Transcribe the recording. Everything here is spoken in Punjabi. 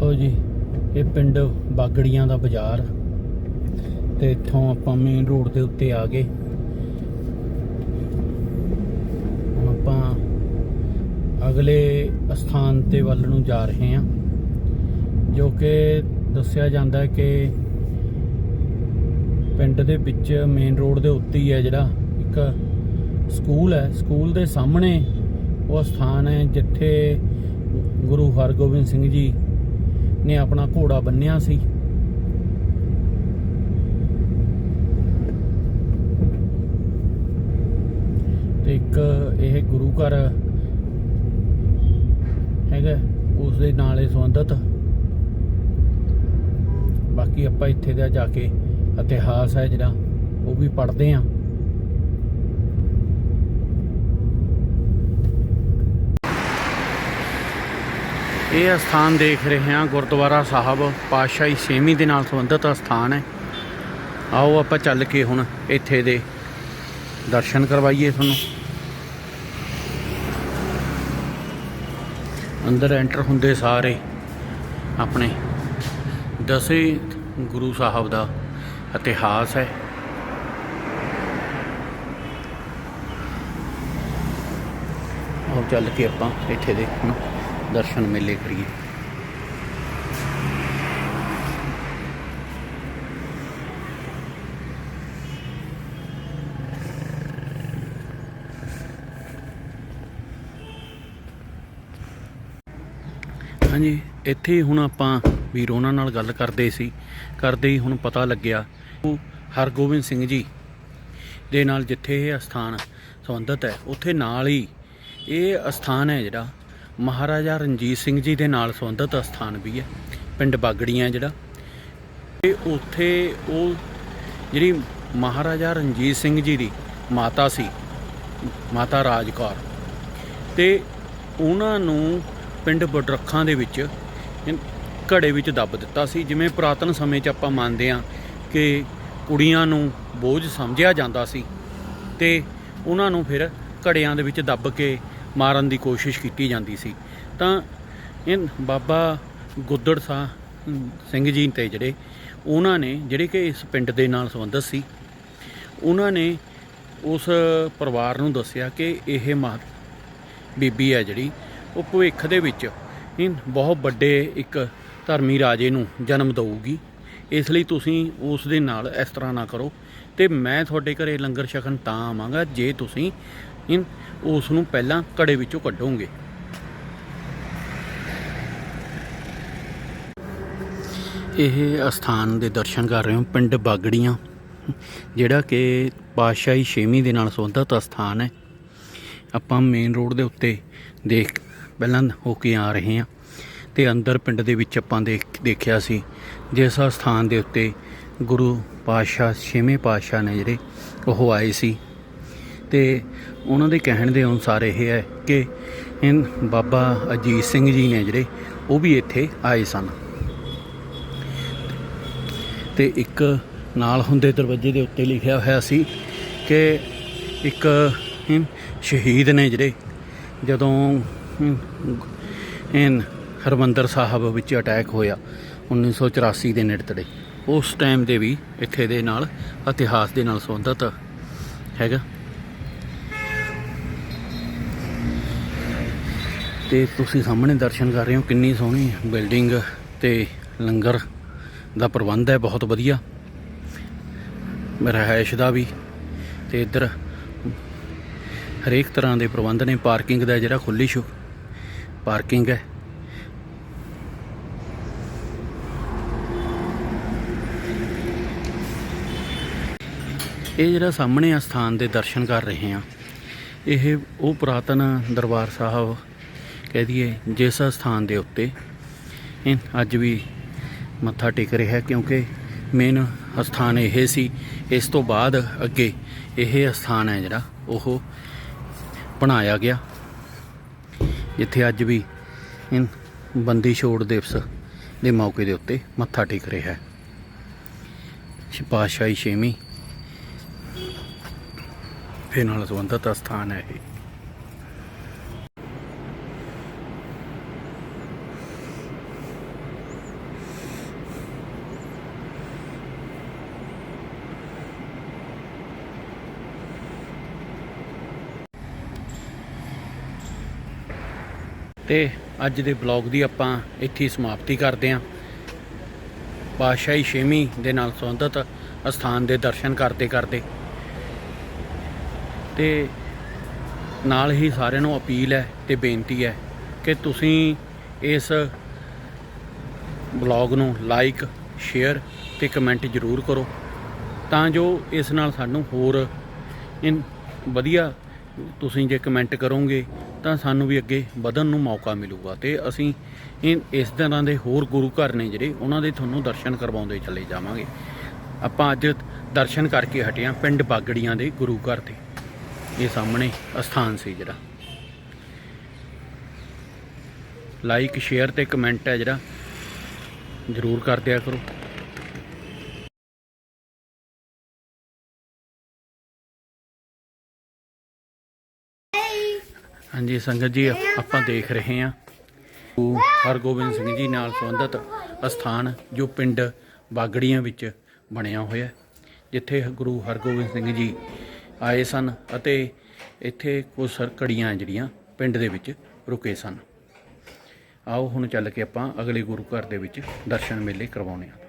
ਲਓ ਜੀ, ਇਹ ਪਿੰਡ ਬਾਗੜੀਆਂ ਦਾ ਬਾਜ਼ਾਰ। ਤੇ ਇੱਥੋਂ ਆਪਾਂ ਮੇਨ ਰੋਡ ਦੇ ਉੱਤੇ ਆ ਗਏ। ਹੁਣ ਆਪਾਂ ਅਗਲੇ ਸਥਾਨ ਤੇ ਵੱਲ ਨੂੰ ਜਾ ਰਹੇ ਹਾਂ, ਜੋ ਕਿ ਦੱਸਿਆ ਜਾਂਦਾ ਹੈ ਕਿ ਪਿੰਡ ਦੇ ਵਿੱਚ ਮੇਨ ਰੋਡ ਦੇ ਉੱਤੇ ਹੀ ਹੈ ਜਿਹੜਾ, ਇੱਕ ਸਕੂਲ ਹੈ। ਸਕੂਲ ਦੇ ਸਾਹਮਣੇ ਉਹ ਸਥਾਨ ਹੈ ਜਿੱਥੇ ਗੁਰੂ ਹਰਗੋਬਿੰਦ ਸਿੰਘ ਜੀ ਨੇ ਆਪਣਾ ਘੋੜਾ ਬੰਨਿਆ ਸੀ। ਤੇ ਇੱਕ ਇਹ ਗੁਰੂ ਘਰ ਹੈਗਾ ਉਸ ਦੇ ਨਾਲ ਹੀ ਸੰਬੰਧਿਤ। ਬਾਕੀ ਆਪਾਂ ਇੱਥੇ ਦਾ ਜਾ ਕੇ ਇਤਿਹਾਸ ਹੈ ਜਿਹੜਾ, ਉਹ ਵੀ ਪੜ੍ਹਦੇ ਆਂ ਇਹ ਸਥਾਨ ਦੇਖ ਰਹੇ ਹਾਂ, ਗੁਰਦੁਆਰਾ ਸਾਹਿਬ, ਪਾਤਸ਼ਾਹੀ ਛੇਵੀਂ ਦੇ ਨਾਲ ਸੰਬੰਧਿਤ ਸਥਾਨ। ਹੈ ਆਓ ਆਪਾਂ ਚੱਲ ਕੇ ਹੁਣ ਇੱਥੇ ਦੇ ਦਰਸ਼ਨ ਕਰਵਾਈਏ ਤੁਹਾਨੂੰ। ਅੰਦਰ ਐਂਟਰ ਹੁੰਦੇ ਸਾਰੇ ਆਪਣੇ ਦਸੇ ਗੁਰੂ ਸਾਹਿਬ ਦਾ ਇਤਿਹਾਸ ਹੈ। ਆਓ ਚੱਲ ਕੇ ਆਪਾਂ ਇੱਥੇ ਦੇ ਹੁਣ ਦਰਸ਼ਨ ਮੇਲੇ ਕਰੀਏ। ਹਾਂਜੀ, ਇੱਥੇ ਹੁਣ ਆਪਾਂ ਵੀਰ ਉਹਨਾਂ ਨਾਲ ਗੱਲ ਕਰਦੇ ਸੀ। ਕਰਦੇ ਹੀ ਹੁਣ ਪਤਾ ਲੱਗਿਆ ਉਹ ਹਰਗੋਬਿੰਦ ਸਿੰਘ ਜੀ ਦੇ ਨਾਲ ਜਿੱਥੇ ਇਹ ਅਸਥਾਨ ਸੰਬੰਧਿਤ ਹੈ, ਉੱਥੇ ਨਾਲ ਹੀ ਇਹ ਅਸਥਾਨ ਹੈ ਜਿਹੜਾ ਮਹਾਰਾਜਾ ਰਣਜੀਤ ਸਿੰਘ ਜੀ ਦੇ ਨਾਲ ਸੰਬੰਧਿਤ ਅਸਥਾਨ ਵੀ ਹੈ, ਪਿੰਡ ਬਾਗੜੀਆਂ ਜਿਹੜਾ। ਤੇ ਉੱਥੇ ਉਹ ਜਿਹੜੀ ਮਹਾਰਾਜਾ ਰਣਜੀਤ ਸਿੰਘ ਜੀ ਦੀ ਮਾਤਾ ਸੀ, ਮਾਤਾ ਰਾਜ ਕੌਰ ਤੇ ਉਹਨਾਂ ਨੂੰ ਪਿੰਡ ਬਡਰੱਖਾਂ ਦੇ ਵਿੱਚ ਘੜੇ ਵਿੱਚ ਦੱਬ ਦਿੱਤਾ ਸੀ, ਜਿਵੇਂ ਪੁਰਾਤਨ ਸਮੇਂ 'ਚ ਆਪਾਂ ਮੰਨਦੇ ਹਾਂ ਕਿ ਕੁੜੀਆਂ ਨੂੰ ਬੋਝ ਸਮਝਿਆ ਜਾਂਦਾ ਸੀ। ਤੇ ਉਹਨਾਂ ਨੂੰ ਫਿਰ ਘੜਿਆਂ ਦੇ ਵਿੱਚ ਦੱਬ ਕੇ ਮਾਰਨ ਦੀ ਕੋਸ਼ਿਸ਼ ਕੀਤੀ ਜਾਂਦੀ ਸੀ। ਤਾਂ ਇਹ ਬਾਬਾ ਗੁੱਦੜ ਸਾਹਿਬ ਸਿੰਘ ਜੀ ਤੇ ਜਿਹੜੇ, ਉਹਨਾਂ ਨੇ ਜਿਹੜੇ ਕਿ ਇਸ ਪਿੰਡ ਦੇ ਨਾਲ ਸੰਬੰਧਿਤ ਸੀ, ਉਹਨਾਂ ਨੇ ਉਸ ਪਰਿਵਾਰ ਨੂੰ ਦੱਸਿਆ ਕਿ ਇਹ ਮਾਂ ਬੀਬੀ ਹੈ ਜਿਹੜੀ, ਉਹ ਭਵਿੱਖ ਦੇ ਵਿੱਚ ਬਹੁਤ ਵੱਡੇ ਇੱਕ ਧਰਮੀ ਰਾਜੇ ਨੂੰ ਜਨਮ ਦਊਗੀ। ਇਸ ਲਈ ਤੁਸੀਂ ਉਸ ਦੇ ਨਾਲ ਇਸ ਤਰ੍ਹਾਂ ਨਾ ਕਰੋ। ਤੇ ਮੈਂ ਤੁਹਾਡੇ ਘਰੇ ਲੰਗਰ ਛਕਣ ਤਾਂ ਆਵਾਂਗਾ ਜੇ ਤੁਸੀਂ ਇਨ ਉਸ ਨੂੰ ਪਹਿਲਾਂ ਘੜੇ ਵਿੱਚੋਂ ਕੱਢੋਗੇ। ਇਹ ਅਸਥਾਨ ਦੇ ਦਰਸ਼ਨ ਕਰ ਰਹੇ ਹਾਂ ਪਿੰਡ ਬਾਗੜੀਆਂ, ਜਿਹੜਾ ਕਿ ਪਾਤਸ਼ਾਹੀ ਛੇਵੀਂ ਦੇ ਨਾਲ ਸੰਬੰਧਿਤ ਅਸਥਾਨ ਹੈ। ਆਪਾਂ ਮੇਨ ਰੋਡ ਦੇ ਉੱਤੇ ਦੇਖ ਪਹਿਲਾਂ ਹੋ ਕੇ ਆ ਰਹੇ ਹਾਂ। ਤੇ ਅੰਦਰ ਪਿੰਡ ਦੇ ਵਿੱਚ ਆਪਾਂ ਦੇਖ, ਦੇਖਿਆ ਸੀ। ਜਿਸ ਸਥਾਨ ਦੇ ਉੱਤੇ ਗੁਰੂ ਪਾਤਸ਼ਾਹ, ਛੇਵੇਂ ਪਾਤਸ਼ਾਹ ਨੇ ਜਿਹੜੇ ਉਹ ਆਏ ਸੀ। ਤੇ ਉਹਨਾਂ ਦੇ ਕਹਿਣ ਦੇ ਅਨੁਸਾਰ ਇਹ ਹੈ ਕਿ ਇਨ ਬਾਬਾ ਅਜੀਤ ਸਿੰਘ ਜੀ ਨੇ ਜਿਹੜੇ, ਉਹ ਵੀ ਇੱਥੇ ਆਏ ਸਨ। ਤੇ ਇੱਕ ਨਾਲ ਹੁੰਦੇ ਦਰਵਾਜ਼ੇ ਦੇ ਉੱਤੇ ਲਿਖਿਆ ਹੋਇਆ ਸੀ ਕਿ ਇੱਕ ਸ਼ਹੀਦ ਨੇ ਜਿਹੜੇ, ਜਦੋਂ ਇਨ ਹਰਮੰਦਰ ਸਾਹਿਬ ਵਿੱਚ ਅਟੈਕ ਹੋਇਆ 1984 ਦੇ ਨੇੜੇ ਉਸ ਟਾਈਮ ਦੇ ਵੀ ਇੱਥੇ ਦੇ ਨਾਲ, ਇਤਿਹਾਸ ਦੇ ਨਾਲ ਸੰਬੰਧਤ ਹੈਗਾ। ਤੇ ਤੁਸੀਂ ਸਾਹਮਣੇ ਦਰਸ਼ਨ ਕਰ ਰਹੇ ਹੋ, ਕਿੰਨੀ ਸੋਹਣੀ ਬਿਲਡਿੰਗ ਤੇ ਲੰਗਰ ਦਾ ਪ੍ਰਬੰਧ ਹੈ, ਬਹੁਤ ਵਧੀਆ। ਰਹਿائش ਦਾ ਵੀ, ਤੇ ਇੱਧਰ ਹਰੇਕ ਤਰ੍ਹਾਂ ਦੇ ਪ੍ਰਬੰਧ ਨੇ, ਪਾਰਕਿੰਗ ਦਾ ਜਿਹੜਾ ਖੁੱਲੀ ਸ਼ੋ, ਪਾਰਕਿੰਗ ਹੈ। ਇਹ ਜਿਹੜਾ ਸਾਹਮਣੇ ਆ ਸਥਾਨ ਦੇ ਦਰਸ਼ਨ ਕਰ ਰਹੇ ਹਾਂ। ਇਹ ਉਹ ਪੁਰਾਤਨ ਦਰਬਾਰ ਸਾਹਿਬ ਕਹਿ ਦਈਏ, ਜਿਸ ਸਥਾਨ ਦੇ ਉੱਤੇ ਅੱਜ ਵੀ ਮੱਥਾ ਟੇਕ ਰਿਹਾ ਕਿਉਂਕਿ ਮੇਨ ਸਥਾਨ ਇਹ ਸੀ। ਇਸ ਤੋਂ ਬਾਅਦ ਅੱਗੇ ਇਹ ਸਥਾਨ ਹੈ ਜਿਹੜਾ, ਉਹ ਬਣਾਇਆ ਗਿਆ। ਜਿੱਥੇ ਅੱਜ ਵੀ ਬੰਦੀ ਛੋੜ ਦਿਵਸ ਦੇ ਮੌਕੇ ਦੇ ਉੱਤੇ ਮੱਥਾ ਟੇਕ ਰਿਹਾ ਹੈ। ਪਾਤਸ਼ਾਹੀ ਛੇਵੀਂ ਗੁਫੇ ਨਾਲ ਸੰਬੰਧਿਤ ਸਥਾਨ ਹੈ ਇਹ। ਤੇ ਅੱਜ ਦੇ ਬਲੌਗ ਦੀ ਆਪਾਂ ਇੱਥੇ ਸਮਾਪਤੀ ਕਰਦੇ ਹਾਂ। ਪਾਸ਼ਾਹੀ ਛੇਵੀਂ ਦੇ ਨਾਲ ਸੰਬੰਧਿਤ ਅਸਥਾਨ ਦੇ ਦਰਸ਼ਨ ਕਰਦੇ ਕਰਦੇ ਤੇ ਨਾਲ ਹੀ ਸਾਰਿਆਂ ਨੂੰ ਅਪੀਲ ਹੈ ਤੇ ਬੇਨਤੀ ਹੈ ਕਿ ਤੁਸੀਂ ਇਸ ਬਲੌਗ ਨੂੰ ਲਾਈਕ ਸ਼ੇਅਰ ਤੇ ਕਮੈਂਟ ਜ਼ਰੂਰ ਕਰੋ ਤਾਂ ਜੋ ਇਸ ਨਾਲ ਸਾਨੂੰ ਹੋਰ ਇਨ ਵਧੀਆ ਤੁਸੀਂ ਜੇ ਕਮੈਂਟ ਕਰੋਗੇ ਤਾਂ ਸਾਨੂੰ ਵੀ ਅੱਗੇ ਵਧਣ ਨੂੰ ਮੌਕਾ ਮਿਲੂਗਾ ਤੇ ਅਸੀਂ ਇਨ ਇਸ ਤਰ੍ਹਾਂ ਦੇ ਹੋਰ ਗੁਰੂ ਘਰ ਨੇ ਜਿਹੜੇ ਉਹਨਾਂ ਦੇ ਤੁਹਾਨੂੰ ਦਰਸ਼ਨ ਕਰਵਾਉਂਦੇ ਚਲੇ ਜਾਵਾਂਗੇ। ਆਪਾਂ ਅੱਜ ਦਰਸ਼ਨ ਕਰਕੇ ਹਟੇ ਹਾਂ ਪਿੰਡ ਬਾਗੜੀਆਂ ਦੇ ਗੁਰੂ ਘਰ ਤੇ। ਇਹ ਸਾਹਮਣੇ ਅਸਥਾਨ ਸੀ ਜਿਹੜਾ। ਲਾਈਕ ਸ਼ੇਅਰ ਤੇ ਕਮੈਂਟ ਹੈ ਜਿਹੜਾ। ਜ਼ਰੂਰ ਕਰ ਦਿਆ ਕਰੋ। ਹਾਂਜੀ, ਸੰਗਤ ਜੀ, ਆਪਾਂ ਦੇਖ ਰਹੇ ਹਾਂ। ਗੁਰੂ ਹਰਗੋਬਿੰਦ ਸਿੰਘ ਜੀ ਨਾਲ ਸੰਬੰਧਿਤ ਅਸਥਾਨ, ਜੋ ਪਿੰਡ ਬਾਗੜੀਆਂ ਵਿੱਚ ਬਣਿਆ ਹੋਇਆ ਜਿੱਥੇ ਗੁਰੂ ਹਰਗੋਬਿੰਦ ਸਿੰਘ ਜੀ ਆਏ ਸਨ ਅਤੇ ਇੱਥੇ ਕੁਝ ਘੜੀਆਂ ਜਿਹੜੀਆਂ ਪਿੰਡ ਦੇ ਵਿੱਚ ਰੁਕੇ ਸਨ। ਆਓ ਹੁਣ ਚੱਲ ਕੇ ਆਪਾਂ ਅਗਲੇ ਗੁਰੂ ਘਰ ਦੇ ਵਿੱਚ ਦਰਸ਼ਨ ਮੇਲੇ ਕਰਵਾਉਣੇ ਆ